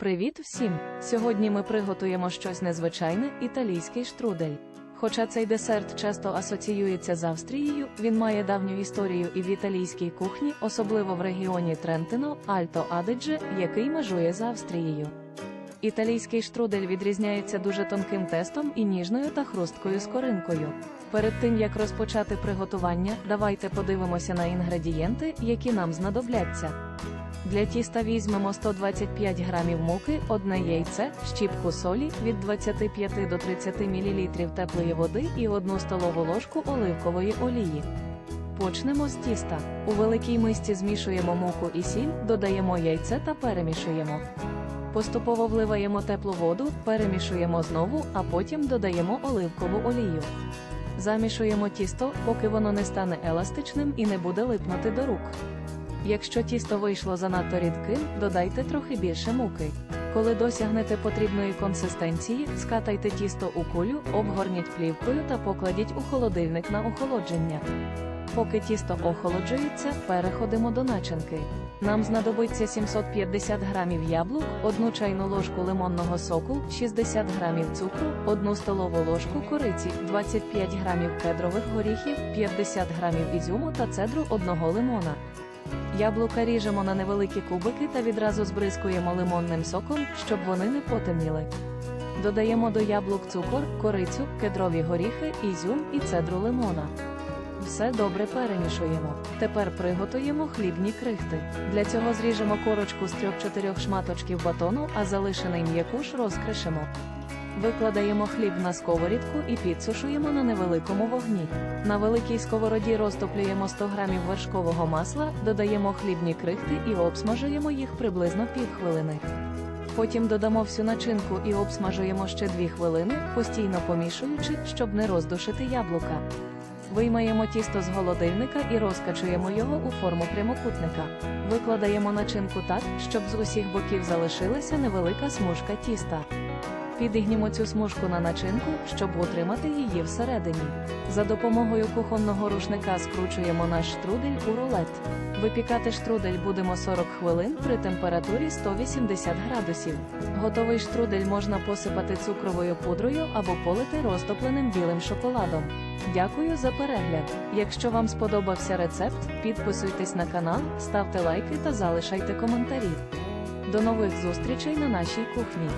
Привіт всім! Сьогодні ми приготуємо щось незвичайне італійський штрудель. Хоча цей десерт часто асоціюється з Австрією, він має давню історію і в італійській кухні, особливо в регіоні Трентино, Альто Адидже, який межує з Австрією. Італійський штрудель відрізняється дуже тонким тестом і ніжною та хрусткою скоринкою. Перед тим як розпочати приготування, давайте подивимося на інгредієнти, які нам знадобляться. Для тіста візьмемо 125 грамів муки, одне яйце, щіпку солі від 25 до 30 мл теплої води і 1 столову ложку оливкової олії. Почнемо з тіста. У великій мисці змішуємо муку і сіль, додаємо яйце та перемішуємо. Поступово вливаємо теплу воду, перемішуємо знову, а потім додаємо оливкову олію. Замішуємо тісто, поки воно не стане еластичним і не буде липнути до рук. Якщо тісто вийшло занадто рідким, додайте трохи більше муки. Коли досягнете потрібної консистенції, скатайте тісто у кулю, обгорніть плівкою та покладіть у холодильник на охолодження. Поки тісто охолоджується, переходимо до начинки. Нам знадобиться 750 грамів яблук, 1 чайну ложку лимонного соку, 60 грамів цукру, 1 столову ложку кориці, 25 грамів кедрових горіхів, 50 грамів ізюму та цедру одного лимона. Яблука ріжемо на невеликі кубики та відразу збризкуємо лимонним соком, щоб вони не потемніли. Додаємо до яблук цукор, корицю, кедрові горіхи, ізюм і цедру лимона. Все добре перемішуємо. Тепер приготуємо хлібні крихти. Для цього зріжемо корочку з 3-4 шматочків батону, а залишений м'якуш розкришимо. Викладаємо хліб на сковорідку і підсушуємо на невеликому вогні. На великій сковороді розтоплюємо 100 грамів вершкового масла, додаємо хлібні крихти і обсмажуємо їх приблизно півхвилини. Потім додамо всю начинку і обсмажуємо ще 2 хвилини, постійно помішуючи, щоб не роздушити яблука. Виймаємо тісто з холодильника і розкачуємо його у форму прямокутника. Викладаємо начинку так, щоб з усіх боків залишилася невелика смужка тіста. Підігнімо цю смужку на начинку, щоб утримати її всередині. За допомогою кухонного рушника скручуємо наш штрудель у рулет. Випікати штрудель будемо 40 хвилин при температурі 180 градусів. Готовий штрудель можна посипати цукровою пудрою або полити розтопленим білим шоколадом. Дякую за перегляд. Якщо вам сподобався рецепт, підписуйтесь на канал, ставте лайки та залишайте коментарі. До нових зустрічей на нашій кухні.